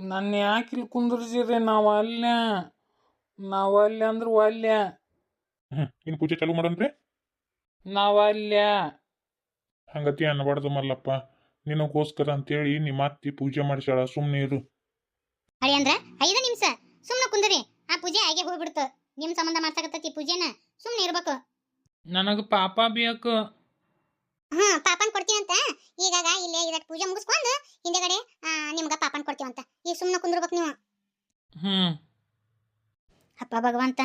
ನನ್ನ ಯಾಕೆ ಇಲ್ಲಿ ಕುಂದ್ರಿಸಿರಿ ನಾವು ಅಲ್ಲೇ? ನಾವು ಅಲ್ಲೇ ಅಂದ್ರೆ ವಾಲ್ಯ ಹ್ಞೂ ಇನ್ನು ಪೂಜೆ ಚಾಲು ಮಾಡನ್ರಿ ನಾವು ಅಲ್ಲೇ. ಹಂಗತಿ ಅನ್ಬಾರ್ದು ಮಲ್ಲಪ್ಪ. ನಿನಗೋಸ್ಕರ ಅಂತೇಳಿ ನಿಮ್ಮ ಅತ್ತಿ ಪೂಜೆ ಮಾಡಿಸ್ಯಾಳ ಸುಮ್ಮನೆ ಇರು. ಅಳಿ ಅಂದ್ರ ಐದು ನಿಮಿಷ. ಸುಮ್ಮನೆ ಕುಂದ್ರಿ. ಆ ಪೂಜೆ ಹಾಗೆ ಹೋಗ್ಬಿಡ್ತು. ನಿಮ್ ಸಂಬಂಧ ಮಾಡ್ಸಕತ್ತೈತಿ ಪೂಜೆನ. ಸುಮ್ಮನೆ ಇರ್ಬೇಕು. ನನಗೆ ಪಾಪ ಬೇಕು. ಹಾ ಪಾಪನ್ ಕೊಡ್ತೀವಂತ ಈಗಾಗ ಇಲ್ಲೇ ಇದಟ್ ಪೂಜೆ ಮುಗಿಸ್ಕೊಂಡು ಹಿಂದೆಗಡೆ ನಿಮ್ಗ ಪಾಪನ್ ಕೊಡ್ತೀವಂತ ಈಗ ಸುಮ್ಮನೆ ಕುಂದ್ರಬೇಕು ನೀವು. ಅಪ್ಪ ಭಗವಂತ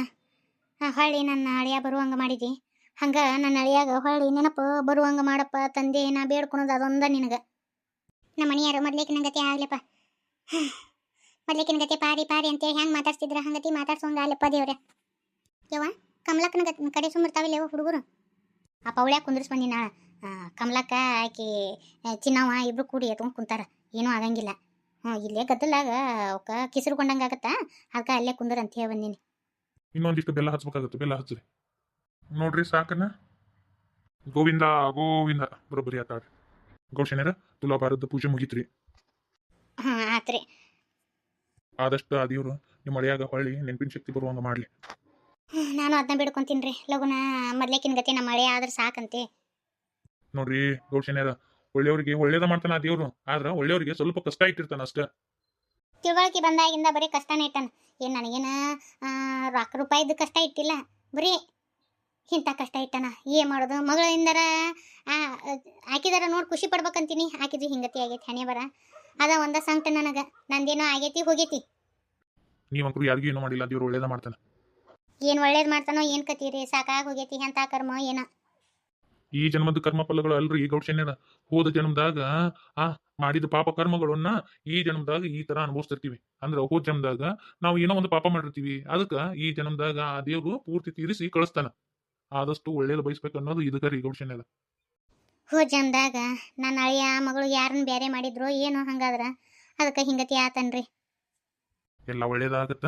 ಹೊಳ್ಳಿ ನನ್ನ ಅಳಿಯ ಬರುವಂಗ ಮಾಡಿದಿ. ಹಂಗ ನನ್ನ ಅಳಿಯಾಗ ಹೊಳ್ಳಿ ನೆನಪು ಬರುವಂಗ ಮಾಡಪ್ಪ ತಂದೆ ನಾ ಬೇಡ್ಕೊಳೋದು ಅದೊಂದ ನಿನಗ. ನಮ್ಮ ಮನೆಯಾರು ಮೊದ್ಲೇಕಿನ ಗತಿ ಆಗ್ಲಪ್ಪ. ಮೊದ್ಲೇಕಿನ ಗತಿ ಪಾರಿ ಪಾರಿ ಅಂತೇಳಿ ಹೆಂಗ್ ಮಾತಾಡ್ಸಿದ್ರ ಹಂಗತಿ ಮಾತಾಡ್ಸೋಂಗ ಅಲ್ಲಪ್ಪ ದೇವ್ರೆ. ಯವ್ವ ಕಮಲಕ್ಕನ ಗತಿ ಕಡೆ ಸುಮ್ಮಿರ್ತಾವಿಲ್ಲ ಹುಡುಗರು? ಆ ಪೌಳ್ಯಾಗ ಕುಂದ್ರಿಸ್ ಬಂದಿ ನಾಳ. ಕಮಲಕ್ಕ ಆಕಿ ಚಿನ್ನವ ಚಿನ್ನವ್ವ ಇಬ್ರು ಕೂಡಿ ಎತ್ಕೊಂಡು ಕುಂತಾರ. ಏನೂ ಆಗಂಗಿಲ್ಲ. ಹ್ಞೂ ಇಲ್ಲೇ ಗದ್ದಲಾಗ ಅವಕ್ಕ ಕಿಸಿರುಕೊಂಡಂಗೆ ಆಗತ್ತಾ? ಅದಕ್ಕೆ ಅಲ್ಲೇ ಕುಂದ್ರ ಅಂತ ಹೇಳಿ ಬಂದೀನಿ. ಇನ್ನೊಂದಿಷ್ಟು ಬೆಲ್ಲ ಹಚ್ಬೇಕಾಗತ್ತೆ ಬೆಲ್ಲ ಹಚ್ಚಿರಿ ನೋಡ್ರಿ ಸಾಕನ. ಗೋವಿಂದ ಗೋವಿಂದ. ಬರೋಬ್ಬರಿ ಆತಾಡ್ರಿ ಗೌಶನ್ಯರ ತುಲಾಭಾರದ ಪೂಜೆ ಮುಗೀತ್ರಿ. ಹಾಂ ಆತ್ರಿ. ಆದಷ್ಟು ಆ ದೇವ್ರು ನಿಮ್ಮ ಮಳೆಯಾಗ ಹೊಳ್ಳಿ ನೆನಪಿನ ಶಕ್ತಿ ಬರುವಂಗ ಮಾಡ್ಲಿ. ನಾನು ಅದನ್ನ ಬಿಡ್ಕೊಂತೀನಿ ರೀ ಲಗುನ ಮೊದ್ಲೇಕಿನ ಗತಿ ನಮ್ಮ ಮಳೆ ಆದ್ರೆ ಸಾಕಂತೆ. ನೋಡ್ರಿ ಗೌಶನ್ಯರ ಒಳ್ಳೆಯವ್ರಿಗೆ ಒಳ್ಳೇದ ಮಾಡ್ತಾನ ಆ ದೇವ್ರು ಆದ್ರ ಒಳ್ಳೆಯವ್ರಿಗೆ ಸ್ವಲ್ಪ ಕಷ್ಟ ಇಟ್ಟಿರ್ತಾನ ಅಷ್ಟ. ತಿಳುವಳಿಕೆ ಬಂದಾಗಿಂದ ಬರೀ ಕಷ್ಟನೇ ಇಟ್ಟಾನ. ಏನ್ ನನಗೇನ ರೊಕ್ಕ ರೂಪಾಯಿದ್ದು ಕಷ್ಟ ಇಟ್ಟಿಲ್ಲ. ಬರೀ ಇಂಥ ಕಷ್ಟ ಇಟ್ಟಾನ. ಏನ್ ಮಾಡೋದು? ಮಗಳಿಂದರ ಹಾಕಿದಾರ ನೋಡಿ ಖುಷಿ ಪಡ್ಬೇಕಂತೀನಿ. ಹಾಕಿದ್ವಿ ಹಿಂಗತಿ ಆಗೈತಿ ಹಣೆ ಬರ. ಅದ ಒಂದ ಸಂಕಟ ನನಗೆ. ನಂದೇನೋ ಆಗೈತಿ ಹೋಗೈತಿ. ನೀವಂಕರು ಯಾರಿಗೂ ಏನೂ ಮಾಡಿಲ್ಲ ದೇವ್ರು ಒಳ್ಳೇದ ಮಾಡ್ತಾನ. ಏನು ಒಳ್ಳೇದು ಮಾಡ್ತಾನೋ ಏನು ಕತೀರಿ ಸಾಕಾಗಿ ಹೋಗೈತಿ ಅಂತ ಕರ್ಮ ಏನೋ. ಈ ಜನ್ಮದ ಕರ್ಮ ಫಲಗಳು ಅಲ್ರಿ ಗೌಡ್ಶನ್ಯರ ಹೋದ ಜನ್ಮದಾಗ ಆ ಮಾಡಿದ ಪಾಪ ಕರ್ಮಗಳನ್ನ ಈ ಜನ್ಮದಾಗ ಈ ತರ ಅನುಭವಿಸ್ತಿರ್ತೀವಿ. ಅಂದ್ರ ಹೋದ ಜನ್ಮದಾಗ ನಾವು ಏನೋ ಒಂದು ಪಾಪ ಮಾಡಿರ್ತೀವಿ. ಅದಕ್ಕ ಈ ಜನ್ಮದಾಗ ಆ ದೇವರು ಪೂರ್ತಿ ತೀರಿಸಿ ಕಳಿಸ್ತಾನ. ಆದಷ್ಟು ಒಳ್ಳೇದು ಬಯಸ್ಬೇಕು ಅನ್ನೋದು ಇದಕ್ಕ ರೀ ಗೌಡ್ಶನ್ಯರ ಹೋದ ಜನ್ಮದಾಗ ನನ್ನ ಅಳಿಯ ಮಗಳು ಯಾರನ್ನ ಬೇರೆ ಮಾಡಿದ್ರು ಏನು ಹಂಗಾದ್ರ ಅದಕ್ಕೆ ಹಿಂಗತಿ ಆತನ್ರಿ. ಎಲ್ಲ ಒಳ್ಳೇದಾಗತ್ತ.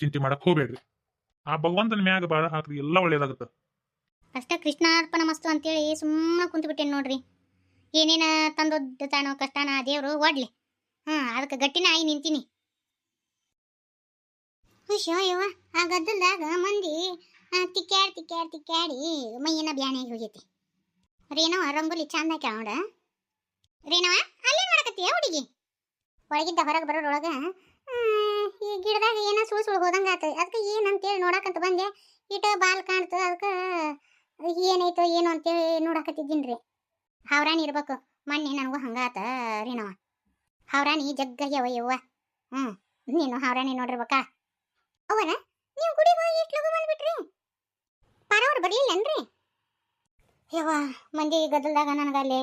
ಚಿಂತೆ ಮಾಡಕ್ ಹೋಗ್ಬೇಡ್ರಿ. ಆ ಭಗವಂತನ ಮ್ಯಾಗ ಬಾಳ ಹಾಕ್ರಿ ಎಲ್ಲ ಒಳ್ಳೇದಾಗತ್ತ. ಅಷ್ಟ ಕೃಷ್ಣಾರ್ಪಣ ಮಸ್ತು ಅಂತೇಳಿ ಸುಮ್ಮನೆ ಕುಂತ್ಬಿಟ್ಟೇನಿ ನೋಡ್ರಿ. ಏನೇನ ತಾನೋ ಕಷ್ಟನ ದೇವರು ಒಡ್ಲಿ. ಹ್ಞೂ ಅದಕ್ಕೆ ಗಟ್ಟಿನ ಆಗಿ ನಿಂತೀನಿ. ಹುಷೋ ಯವ್ವ ಆ ಗದ್ದಲ್ದಾಗ ಮಂದಿ ತಿಕ್ಕಾಡಿ ತಿಕ್ಕಾಡಿ ತಿಕ್ಕಾಡಿ ಮೈಯನ ಬ್ಯಾನಾಗಿ ಹೋಗೈತಿ. ರೇನವ ರಂಗೋಲಿ ಚಂದ ಹಾಕ್ಯಾಳ ನೋಡ. ರೇನವ ಅಲ್ಲೇ ಮಾಡಕತ್ತೀಯ ಹುಡುಗಿ? ಒಳಗಿದ್ದ ಹೊರಗೆ ಬರೋರೊಳಗ ಆ, ಈ ಗಿಡದಾಗ ಏನೋ ಸುಳು ಸುಳು ಹೋದಂಗೆ ಆತದೆ ಅದಕ್ಕೆ ಏನಂತೇಳಿ ನೋಡಕಂತ ಬಂದೆ. ಇಟ ಬಾಲ್ ಕಾಣ್ತದೆ ಅದಕ್ಕೆ ಏನಾಯ್ತೋ ಏನು ಅಂತೇಳಿ ನೋಡಾಕತ್ತಿದ್ದೀನಿ ರೀ ಹಾವ್ರಾಣಿ ಇರ್ಬೇಕು. ಮೊನ್ನೆ ನನಗೂ ಹಂಗಾತ ರೀನವ ಹಾವ್ರಾಣಿ ಜಗ್ಗಯ್ಯವ ಯವ್ವ. ಹ್ಞೂ ನೀನು ಹಾವ್ರಾಣಿ ನೋಡಿರ್ಬೇಕಾ? ಅವನ ನೀವು ಗುಡಿಗೆ ಹೋಗಿ ಎಷ್ಟು ಲಗು ಬಂದ್ಬಿಟ್ರಿ? ಪಾರವ್ರು ಬರ್ಲಿಲ್ಲನ್ರಿ? ಯವ್ವ, ಮಂದಿ ಗದ್ದಲ್ದಾಗ ನನಗಲ್ಲಿ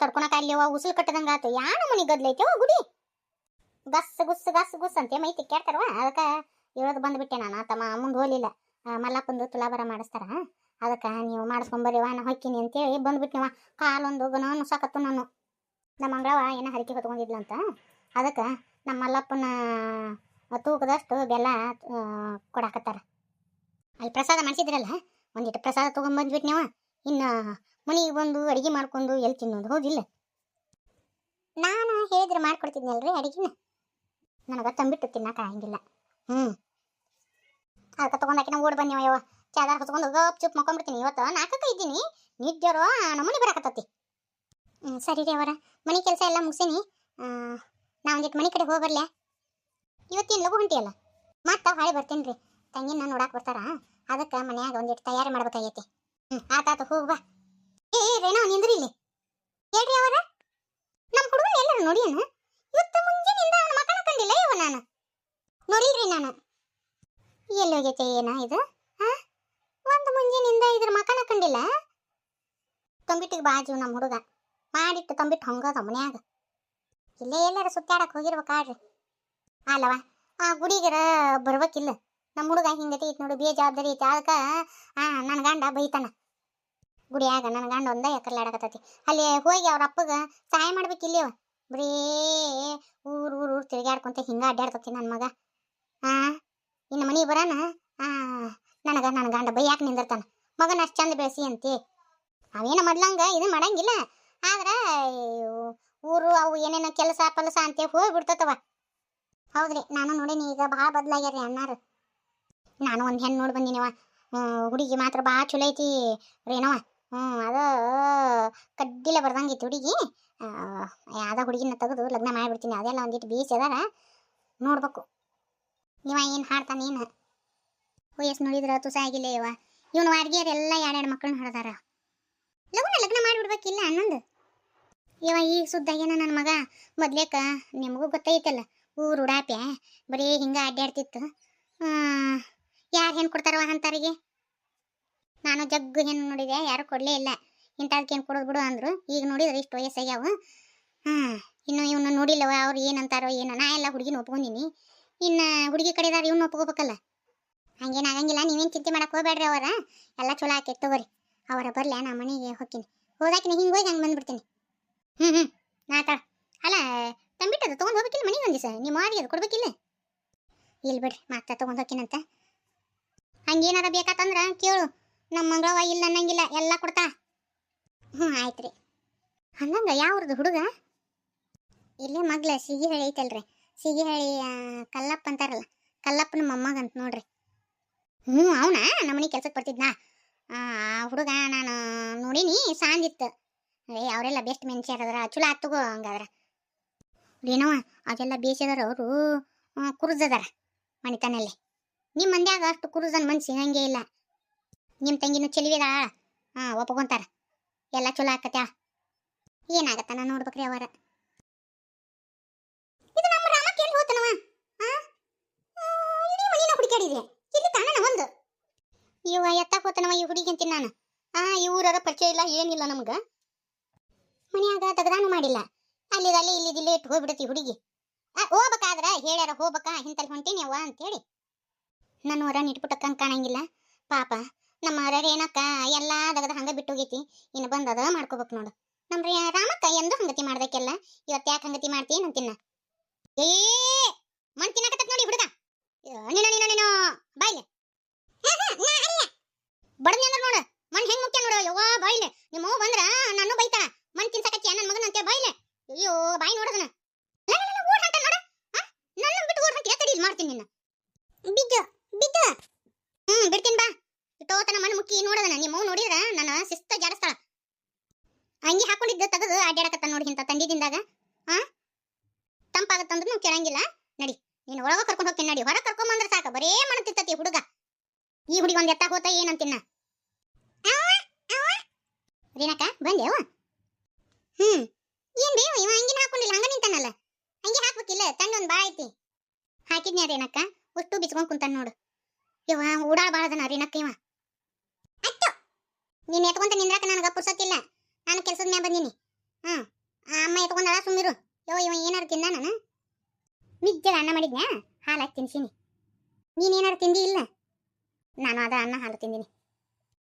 ತಡ್ಕೊಳಕ ಅಲ್ಲಿ ಯವ್ವ, ಉಸುಲು ಕಟ್ಟದಂಗ ಆತು. ಯಾಣ ಮನಿ ಗದ್ಲೈತೆ ಯವ್ವ ಗುಡಿ? ಗಸ್, ಗುಸ್ ಗಸ್, ಗುಸ್ ಅಂತೆ ಮೈ ತಿಕ್ಕಾಡ್ತಾರವ ಅದಕ್ಕೆ ಹೇಳೋದು ಬಂದ್ಬಿಟ್ಟೆ ನಾನು. ತಮ್ಮ ಮುಂದೆ ಹೋಗ್ಲಿಲ್ಲ. ಮಲ್ಲಪ್ಪಂದು ತುಲಾಭಾರ ಮಾಡಿಸ್ತಾರ. ಅದಕ್ಕೆ ನೀವು ಮಾಡಿಸ್ಕೊಂಬರ್ರಿವ ನಾ ಹೊಯ್ಕಿನಿ ಅಂತೇಳಿ ಬಂದ್ಬಿಟ್ನಿವ ಕಾಲೊಂದು ಗನ ಸಾಕತ್ತು ನಾನು. ನಮ್ಮ ಅಂಗಳವ ಏನೋ ಹರಕೆ ಹೊತ್ಕೊಂಡಿದ್ಲಂತ. ಅದಕ್ಕೆ ನಮ್ಮ ಮಲ್ಲಪ್ಪನ ತೂಕದಷ್ಟು ಬೆಲ್ಲ ಕೊಡಾಕತ್ತಾರ. ಅಲ್ಲಿ ಪ್ರಸಾದ ಮಾಡಿಸಿದ್ರಲ್ಲ ಒಂದಿಟ್ಟು ಪ್ರಸಾದ ತೊಗೊಂಬಂದ್ಬಿಟ್ಟು ಇನ್ನು ಮನೆಗೆ ಬಂದು ಅಡುಗೆ ಮಾಡ್ಕೊಂಡು ಎಲ್ಲಿ ತಿನ್ನೋದು? ಹೌದಿಲ್ಲ. ನಾನು ಹೇಳಿದ್ರೆ ಮಾಡ್ಕೊಡ್ತಿದ್ನಲ್ರಿ ಅಡುಗೆನ? ನನಗೆ ತಂಬಿಟ್ಟು ತಿನ್ನಕ್ಕೆ ಆಗಂಗಿಲ್ಲ. ಹ್ಞೂ ಅದಕ್ಕೆ ತೊಗೊಂಡಾಕಿನ ಓಡ್ ಬನ್ನಿ ಯವ್ವ. ಚಾದಾರ ಹೊತ್ಕೊಂಡು ಗಪ್ ಚುಪ್ ಮಕ್ಕೊಂಬಿಡ್ತೀನಿ. ಇವತ್ತು ನಾಲ್ಕಕ್ಕೆ ಇದ್ದೀನಿ. ನಿದ್ದೆರೋ ನಮ್ಮನೆ ಬರಾಕತ್ತತಿ. ಹ್ಞೂ ಸರಿ ರೀ ಅವರ. ಮನೆ ಕೆಲಸ ಎಲ್ಲ ಮುಗಿಸೀನಿ. ನಾ ಒಂದಿಟ್ಟು ಮನೆ ಕಡೆ ಹೋಗಿ ಇವತ್ತೇನು ಲಘು ಹೊಂಟಿಯಲ್ಲ ಮತ್ತೆ ಹೊಳೆ ಬರ್ತೀನಿ ರೀ. ತಂಗಿನ ನೋಡಕ್ಕೆ ಬರ್ತಾರ. ಅದಕ್ಕೆ ಮನ್ಯಾಗ ಒಂದಿಟ್ಟು ತಯಾರಿ ಮಾಡ್ಬೇಕಾಗೈತಿ. ಹ್ಞೂ ಆತಾತು ಹೋಗಿ ಬಾ. ಏ, ರೇಣು ನಿಂದ್ರಿ ಇಲ್ಲಿ. ಹೇಳ್ರಿ ಅವರ. ನಮ್ಮ ಹುಡುಗ ಎಲ್ಲರೂ ನೋಡಿಯನ? ಇವತ್ತು ಮುಂಜಾನಿಂದ ಅವನ ಮಕ್ಕಳ ಕಂಡಿಲ್ಲ ಇವ ನಾನು. ನೋಡಿಲ್ರಿ ನಾನು. ಎಲ್ಲಿ ಹೋಗೈತೆ ಏನ ಇದು? ಹಾ ಮುಂಜಿನಿಂದ ಇದ್ರ ಮಕನ ಕಂಡಿಲ್ಲ? ತಂಬಿಟ್ಟಿಗೆ ಬಾಜು ನಮ್ಮ ಹುಡುಗ. ಮಾಡಿಟ್ಟು ತಂಬಿಟ್ಟು ಹಂಗದ ಮನ್ಯಾಗ. ಇಲ್ಲೇ ಎಲ್ಲಾರ ಸುತ್ತಾಡಕ್ ಹೋಗಿರ್ಬೇಕಾಡ್ರಿ ಅಲ್ಲವ, ಆ ಗುಡಿಗರ ಬರ್ಬೇಕಿಲ್ಲ. ನಮ್ಮ ಹುಡುಗ ಹಿಂಗತಿ ಐತಿ ನೋಡು ಬೇಜವಾಬ್ದಾರಿ ಐತಿ. ಅದಕ್ಕೆ ಆ ನನ್ನ ಗಂಡ ಬೈತಾನ. ಗುಡಿಯಾಗ ನನ್ನ ಗಂಡ ಒಂದ ಎಕರ್ಲಾಡಕತ್ತೈತಿ ಅಲ್ಲಿ ಹೋಗಿ ಅವ್ರ ಅಪ್ಪಗೆ ಸಹಾಯ ಮಾಡ್ಬೇಕು ಇಲ್ಲಿವ? ಬರೀ ಊರು ಊರು ಊರು ತಿರುಗಾಡ್ಕೊಂತ ಹಿಂಗ ಅಡ್ಡಾಡ್ತತಿ ನನ್ನ ಮಗ. ಆ, ಇನ್ನು ಮನೆಗೆ ಬರೋಣ ಆ ನನಗ, ನನ್ನ ಗಂಡ ಬೈಯಾಕ ನಿಂದಿರ್ತಾನ? ಮಗನ ಅಷ್ಟು ಚಂದ ಬೆಳೆಸಿ ಅಂತಿ. ಅವೇನ ಮೊದ್ಲಂಗ, ಇದು ಮಾಡಂಗಿಲ್ಲ. ಆದ್ರೆ ಊರು ಅವು ಏನೇನೋ ಕೆಲಸ ಪಲಸ ಅಂತ ಹೋಗಿ ಬಿಡ್ತತವ ಹೌದ್ರಿ, ನಾನು ನೋಡೀನಿ, ಈಗ ಭಾಳ ಬದಲಾಗ್ಯಾರ ಅಣ್ಣಾರು. ನಾನು ಒಂದು ಹೆಣ್ಣು ನೋಡಿ ಬಂದಿನವ. ಹುಡುಗಿ ಮಾತ್ರ ಭಾಳ ಚಲೋ ಐತಿ ರೇನವ ಹ್ಞೂ ಅದ ಕಡ್ಡಿಲೆ ಬರ್ದಂಗಿತ್ತು ಹುಡುಗಿ. ಯಾವ್ದ ಹುಡುಗಿನ ತೆಗೆದು ಲಗ್ನ ಮಾಡಿಬಿಡ್ತೀನಿ. ಅದೆಲ್ಲ ಒಂದಿಟ್ಟು ಬೀಚ್ ಅದಾರ. ನೋಡ್ಬೇಕು. ಇವ ಏನು ಹಾಡ್ತಾನೆ, ಏನು? ವಯಸ್ಸು ನೋಡಿದ್ರ ತುಸ ಆಗಿಲ್ಲ ಇವ. ಇವನು ವಾಡ್ಗಿಯರ್ ಎಲ್ಲ ಎರಡೆರಡು ಮಕ್ಕಳನ್ನ ಹಡ್ದಾರ. ಲಗ್ನ ಲಗ್ನ ಮಾಡಿಬಿಡ್ಬೇಕಿಲ್ಲ ಅನ್ನೊಂದು. ಇವ ಈಗ ಸುದ್ದಾಗೇನ ನನ್ನ ಮಗ? ಮೊದ್ಲೇಕ ನಿಮಗೂ ಗೊತ್ತೈತಲ್ಲ, ಊರು ಉಡಾಪ್ಯ, ಬರೀ ಹಿಂಗ ಅಡ್ಡಾಡ್ತಿತ್ತು ಯಾರು ಹೆಣ್ಣು ಕೊಡ್ತಾರವ ಅಂತಾರಿಗೆ? ನಾನು ಜಗ್ಗು ಹೆಣ್ಣು ನೋಡಿದೆ, ಯಾರು ಕೊಡಲೇ ಇಲ್ಲ. ಇಂಥದಕ್ಕೆ ಏನು ಕೊಡೋದು ಬಿಡು ಅಂದ್ರು. ಈಗ ನೋಡಿದ್ರೆ ಇಷ್ಟು ವಯಸ್ಸಾಗ್ಯಾವ. ಹಾಂ ಇನ್ನು ಇವನ್ನ ನೋಡಿಲ್ಲವ, ಅವ್ರು ಏನಂತಾರೋ ಏನೋ. ನಾ ಎಲ್ಲ ಹುಡುಗಿನ ಒಪ್ಕೊಂಡಿನಿ. ಇನ್ನು ಹುಡುಗಿ ಕಡೆದಾರ ಇವ್ನ ಒಪ್ಕೋಬೇಕಲ್ಲ. ಹಂಗೇನು ಆಗಂಗಿಲ್ಲ ನೀವೇನು ಚಿಂತೆ ಮಾಡಕ್ಕೆ ಹೋಗ್ಬೇಡ್ರಿ ಅವರ. ಎಲ್ಲ ಚಲೋ ಆಕೈತೆ ತಗೋರಿ. ಅವರ ಬರಲಿ ನಾ ಮನೆಗೆ ಹೋಗ್ತೀನಿ. ಹೋದಾಕಿನ ಹಿಂಗೆ ಹೋಗಿ ಹಂಗೆ ಬಂದ್ಬಿಡ್ತೀನಿ. ಹ್ಞೂ ಹ್ಞೂ ಆತ ಅಲ್ಲ ತಂಬಿಟ್ಟದು ತೊಗೊಂಡು ಹೋಗ್ಬೇಕಿಲ್ಲ ಮನೆಗೆ ಒಂದು ದಿವಸ? ನಿಮ್ಮ ಅದು ಕೊಡ್ಬೇಕಿಲ್ಲ? ಇಲ್ಲಿ ಬಿಡ್ರಿ ಮತ್ತೆ ತೊಗೊಂಡು ಹೋಗ್ತೀನಂತ. ಹಂಗೇನಾರ ಬೇಕಾತಂದ್ರೆ ಕೇಳು. ನಮ್ಮ ಮಂಗಳವ ಇಲ್ಲ ಅನ್ನಂಗಿಲ್ಲ ಎಲ್ಲ ಕೊಡ್ತಾ. ಹ್ಞೂ ಆಯ್ತು ರೀ ಹಂಗಂಗ ಯಾವ್ರದ್ದು ಹುಡುಗ? ಇಲ್ಲೇ ಮಗ್ಲ ಹೇಳಿ ಐತಲ್ರಿ. ಸಿಗಿಹಳ್ಳಿ ಆ, ಕಲ್ಲಪ್ಪ ಅಂತಾರಲ್ಲ. ಕಲ್ಲಪ್ಪನ ಮೊಮ್ಮಗಂತ ನೋಡ್ರಿ. ಹ್ಞೂ ಅವನ ನಮ್ಮನೆ ಕೆಲ್ಸಕ್ಕೆ ಬರ್ತಿದ್ನಾ? ಹುಡುಗ ನಾನು ನೋಡೀನಿ ಸಾಂದಿತ್ತು ಏ, ಅವರೆಲ್ಲ ಬೆಸ್ಟ್ ಮೆನ್ಸಿ ಅದಾರ ಚಲೋ ಆತ್ ತಗೋ ಹಂಗಾದ್ರ. ಏನವ ಅದೆಲ್ಲ ಬೇಸಿದಾರ ಅವರು ಕುರುಜದಾರ ಮಣಿತನಲ್ಲಿ ನಿಮ್ಮ ಮಂದ್ಯಾಗ ಅಷ್ಟು ಕುರುಜನ್ ಮನ್ಸು ಸಿಗಂಗೆ ಇಲ್ಲ. ನಿಮ್ಮ ತಂಗಿನ ಚೆಲುವಿದ ಹಾಂ ಒಪ್ಕೊಂತಾರ. ಎಲ್ಲ ಚಲೋ ಆಕತ್ಯಾ ಏನಾಗತ್ತ ನಾನು ನೋಡ್ಬೇಕ್ರಿ ಅವರ ಇದು ನಮ್ಮ ರಾಮಕ್ಕೆ ಎಲ್ಲಿ ಹೋತನವ ಆ? ಆ, ಇಡೀ ಮನಿನ ಹುಡುಕಾಡಿದೆ ಇಲ್ಲಿ ಕಾಣನ ಒಂದು ಇವ ಎತ್ತಾಕ ಈ ಅಂತೀನಿ ನಾನು. ಆ ಇವ್ರರ ಪರಿಚಯ ಇಲ್ಲ ಏನಿಲ್ಲ ನಮ್ಗ. ಮನ್ಯಾಗ ತಗದಾನು ಮಾಡಿಲ್ಲ. ಅಲ್ಲಿದಲ್ಲಿ ಅಲ್ಲಿ ಇಲ್ಲಿ ಇಟ್ಟು ಹೋಗ್ಬಿಡತಿ ಹುಡುಗಿ. ಆ, ಹೋಗ್ಬೇಕಾದ್ರ ಹೇಳ್ಯಾರ ಹೋಗ್ಬೇಕಾ ಇಂತಲ್ಲಿ ಹೊಂಟೀನಿ ಅವ್ವ ಅಂತೇಳಿ. ನನ್ನ ಹೊರ ನಿಟ್ಬಿಟ್ಟಕ್ಕಂಗೆ ಕಾಣಂಗಿಲ್ಲ. ಪಾಪ ನಮ್ಮ ಏನಕ್ಕ ಎಲ್ಲಾ ದಗದ ಹಂಗ ಬಿಟ್ಟು ಹೋಗೈತಿ ಇನ್ನು ಅದ ಮಾಡ್ಕೋಬೇಕು ನೋಡು. ನಮ್ಮ ರಾಮಕ್ಕ ಎಂದು ಹಂಗತಿ ಮಾಡ್ದಕ್ಕೆಲ್ಲ? ಇವತ್ತು ಯಾಕೆ ಹಂಗತಿ ಮಾಡ್ತೀನಿ ಅಂತಿನ್ನ? ಏ ಮಣ್ ತಿನ್ನಕತ್ತ ನೋಡಿ ಹುಡುಗ. ನೀನು ನೀನು ನೀನು ಬಾಯ್ಲೆ ಬಡನಿ ಅಂದ್ರೆ ನೋಡು ಮಣ್ ಹೆಂಗ್ ಮುಖ್ಯ ನೋಡು ಯವ್ವ ಬಾಯ್ಲೆ ನಿಮ್ಮ ಅವ್ವ ಬಂದ್ರ ನಾನು ಬೈತಾಳ ಮಣ್ ತಿನ್ಸಕತ್ತಿ ನನ್ನ ಮಗನಂತೆ ಬಾಯ್ಲೆ ಅಯ್ಯೋ ಬಾಯಿ ನೋಡದನ ಓಡ್ ಹೊಂಟ ನೋಡ ನನ್ನ ಬಿಟ್ಟು ಓಡ್ ಹೊಂಟ ಎತ್ತಡಿ ಇಲ್ಲಿ ಮಾಡ್ತೀನಿ ನಿನ್ನ ಬಿದ್ದು ಬಿದ್ದು ಹ್ಮ್ ಬಿಡ್ತೀನಿ ಬಾ ಇಟ್ಟೋತನ ಮಣ್ಣು ಮುಕ್ಕಿ ನೋಡದನ ನಿಮ್ಮ ಅವ್ವ ನೋಡಿದ್ರ ನನ್ನ ಶಿಸ್ತ ಜಾಡಿಸ್ತಾಳ ಅಂಗಿ ಹಾಕೊಂಡಿದ್ದ ತೆಗೆದು ಅಡ್ಡಾಡಕತ್ತ ನೋಡಿ ಇಂಥ ತಂಡಿದಿಂದಾಗ ಆ? ತಂಪಾಗತ್ತಂದ್ರೆ ನಾವು ಕೇಳಂಗಿಲ್ಲ. ನಡಿ, ನೀನು ಒಳಗ ಕರ್ಕೊಂಡು ಹೋಗ್ತೀನಿ ನಡಿ. ಹೊರ ಕರ್ಕೊಂಡ್ ಬಂದ್ರೆ ಸಾಕ. ಬರೇ ಮಾಡತಿತ್ತತಿ ಹುಡುಗ. ಈ ಹುಡುಗಿ ಒಂದು ಎತ್ತ ಹೋತ ಏನಂತಿನ್ನ ರೀನಕ್ಕ ಬಂದೇವ ಹ್ಮ್. ಏನ್ ಬೇವ ಇವ ಅಂಗಿನ ಹಾಕೊಂಡಿಲ್ಲ, ಹಂಗ ನಿಂತಾನಲ್ಲ. ಅಂಗಿ ಹಾಕ್ಬೇಕಿಲ್ಲ ತಂಡ ಒಂದ್ ಬಾಳ ಐತಿ. ಹಾಕಿದ್ನ್ಯಾ ರೀನಕ್ಕ? ಅಷ್ಟು ಬಿಚ್ಕೊಂಡ್ ಕುಂತಾನ ನೋಡು. ಇವ ಉಡಾಳ ಬಾಳದನ ರೀನಕ್ಕ ಇವ. ಅತ್ತು. ನೀನ್ ಎತ್ಕೊಂತ ನಿಂದ್ರಾಕ ನನಗ ಪುರ್ಸತ್ತಿಲ್ಲ ನಾನು ಕೆಲಸದ ಮ್ಯಾಗ ಬಂದೀನಿ. ಹ್ಞೂ ಆ ಅಮ್ಮ ಎತ್ಕೊಂಡಳ ಸುಮ್ಮಿರು ಯೋ, ಇವ ಏನಾರು ತಿಂದ ನಾನು? ನಿಜ್ಜದ ಅನ್ನ ಮಾಡಿದ್ನ್ಯಾ ಹಾಲು ಹಾಕಿ ತಿನ್ಸೀನಿ. ನೀನೇನಾರು ತಿಂದಿ ಇಲ್ಲ? ನಾನು ಅದ ಅನ್ನ ಹಾಲು ತಿಂದೀನಿ.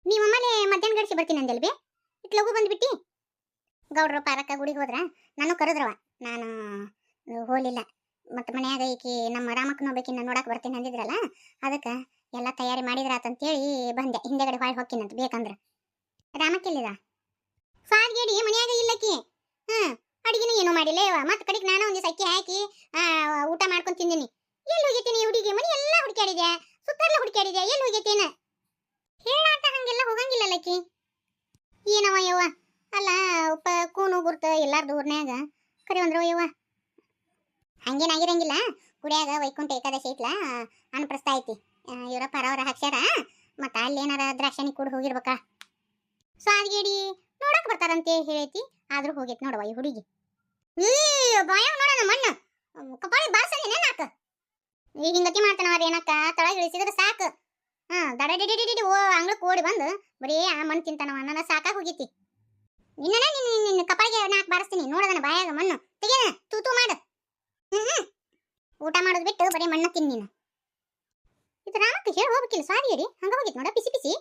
ನೀವು ಅಮ್ಮಲೆ ಮಧ್ಯಾಹ್ನ ಗಡಿಸಿ ಬರ್ತೀನಿ ಅಂದಲ್ಬಿ ಇಟ್ ಲಘು ಬಂದ್ಬಿಟ್ಟಿ. ಗೌಡ್ರ ಪಾರಕ್ಕ ಗುಡಿಗೆ ಹೋದ್ರ, ನಾನು ಕರೆದ್ರವ. ನಾನು ಹೋಲಿಲ್ಲ. ಮತ್ತೆ ಮನ್ಯಾಗ ಈಕಿ ನಮ್ಮ ರಾಮಕ್ಕನ ಒಬ್ಬಕಿನ ನೋಡಕ್ಕೆ ಬರ್ತೀನಿ ಅಂದಿದ್ರಲ್ಲ, ಅದಕ್ಕೆ ಎಲ್ಲ ತಯಾರಿ ಮಾಡಿದ್ರಾತಂತೇಳಿ ಬಂದೆ. ಹಿಂದೆಗಡೆ ಹೊಳ್ ಹೋಗ್ತೀನಂತ ಬೇಕಂದ್ರ. ರಾಮಕ್ಕೆಲ್ಲಿದ ಫಾದ್ಗೇಡಿ ಮನ್ಯಾಗ ಇಲ್ಲಕಿ ಹ್ಮ್, ಅಡಿಗೆನೂ ಏನೂ ಮಾಡಿಲ್ಲ, ಯವ್ವ. ಮತ್ತೆ ಕಡೆಗೆ ನಾನು ಒಂದಿವ್ಸ ಅಕ್ಕಿ ಹಾಕಿ ಊಟ ಮಾಡ್ಕೊಂಡು ತಿಂದಿನಿ. ಎಲ್ಲಿ ಹೋಗೈತೀನಿ ಹುಡುಗಿ? ಮನೆ ಎಲ್ಲ ಹುಡುಕ್ಯಾಡಿದೆ ಸುತ್ತಲ್ಲ ಹುಡುಕ್ಯಾಡಿದೆ ಎಲ್ಲಿ ಹೋಗೈತೇನ? ಹೇಳಾಟ ಹಂಗೆಲ್ಲ ಹೋಗಂಗಿಲ್ಲ ಲಕ್ಕಿ ಏನವ ಯವ್ವ? ಅಲ್ಲ, ಉಪ್ಪ, ಕೂನು, ಗುರ್ತ ಎಲ್ಲಾರ್ದು ಊರ್ನ್ಯಾಗ ಕರೆ ಅಂದ್ರು ಯವ್ವ. ಹಂಗೇನಾಗಿರಂಗಿಲ್ಲ ಗುಡಿಯಾಗ ವೈಕುಂಠ ಏಕಾದಶಿ ಐತ್ಲ ಅನ್ಪ್ರಸ್ತ ಐತಿ. ಇವರ ಪರವರ ಹಾಕ್ಸ್ಯಾರ. ಮತ್ತ ಅಲ್ಲಿ ಏನಾರ ದ್ರಾಕ್ಷಣಿ ಕೂಡ ಹೋಗಿರ್ಬೇಕ? ಸ್ವಾದ್ಗೇಡಿ ನೋಡಕ್ ಬರ್ತಾರಂತೆ ಹೇಳೈತಿ. ಆದ್ರೂ ಹೋಗೈತಿ ನೋಡವ ಈ ಹುಡುಗಿ. ಈ ಬಾಯ ನೋಡೋಣ ಮಣ್ಣು ಕಪಾಳಿ ಬಾರ್ಸನೆ ನಾಕ ಈಗ ಹಿಂಗತಿ ಮಾಡ್ತಾನವ ಏನಕ್ಕ? ತಳಗ ಇಳಿಸಿದ್ರೆ ಸಾಕು. ಹಾ, ದಡ ಡಿಡಿ ಓ, ಅಂಗ್ಳಕ್ ಓಡಿ ಬಂದು. ಬರೀ ಆ ಮಣ್ಣು ತಿಂತಾನವ ನನ್ನ ಸಾಕಾಗ ಹೋಗೈತಿ. ನಿನ್ನ ನಿನ್ನ ನಿನ್ನ ಕಪಾಳಿಗೆ ನಾಲ್ಕು ಬಾರಿಸ್ತೀನಿ. ನೋಡದನ ಬಾಯಾಗ ಮಣ್ಣು. ತೆಗೆದ ತೂ ತೂ ಮಾಡು. ಹ್ಮ್. ಊಟ ಮಾಡೋದು ಬಿಟ್ಟು ಬರೀ ಮಣ್ಣ ತಿನ್ ನೀನು. ಇದು ರಾಮಕ್ಕೆ ಹೇಳಿ ಹೋಗ್ಬೇಕಿಲ್ಲ ಸಾರಿಯರಿ ಹಂಗ ಹೋಗಿತ್ತು ನೋಡ ಬಿಸಿ ಬಿಸಿ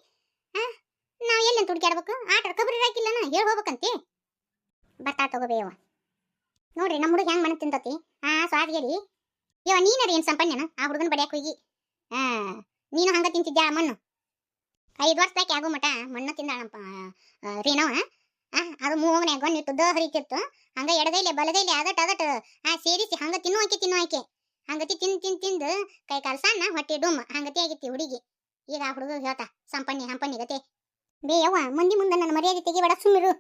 ನಾವ್ ಎಲ್ಲಿ ಹುಡುಕ್ಯಾಡ್ಬೇಕು? ಆಟ ಕಬರಿ ಹಾಕಿಲ್ಲನ ಹೇಳಿ ಹೋಗ್ಬೇಕಂತೆ? ಬರ್ತಾ ತಗೋಬೇವ ನೋಡ್ರಿ ನಮ್ಮ ಹುಡುಗ ಹೆಂಗ್ ಮಣ್ಣು ತಿಂತತಿ? ಆ ಸ್ವಾದಿಯರಿ ಇವ ನೀನರಿ ಏನ್ ಸಂಪನ್ಯನ? ಆ ಹುಡುಗನ ಬಡಿಯಾಕ ಹೋಗಿ. ಆ, ನೀನು ಹಂಗ ತಿಂತಿದ್ಯಾ ಮಣ್ಣು? ಐದು ವರ್ಷ ಬಾಕಿ ಆಗೋ ಮಟ ಮಣ್ಣು ತಿಂದಾಳಪ್ಪ ರೀನವ ಅದು ಮೂವನೆ ಒಂದಿಟ್ಟು ದ ಹರಿತಿತ್ತು. ಹಂಗ ಎಡದೈಲೆ, ಬಲದೈಲೆ, ಅದಟ್ ಅದಟ್, ಆ, ಸೇರಿಸಿ ಹಂಗ ತಿನ್ನು ಆಕಿ ಹಂಗತಿ ತಿನ್ ತಿನ್, ತಿಂದು ಕೈ ಕಾಲು ಸಣ್ಣ, ಹೊಟ್ಟೆ ಡುಮ್, ಹಂಗತಿ ಆಗಿತ್ತಿ ಹುಡುಗಿ. ಈಗ ಆ ಹುಡುಗ ಹೇಳ್ತಾ ಸಂಪನ್ನಿ ಹಂಪನ್ನಿ ಗತೆ. ಬೇ ಯವ್ವ ಮಂದಿ ಮುಂದೆ ನನ್ನ ಮರ್ಯಾದೆ ತೆಗಿಬೇಡ ಸುಮ್ಮಿರು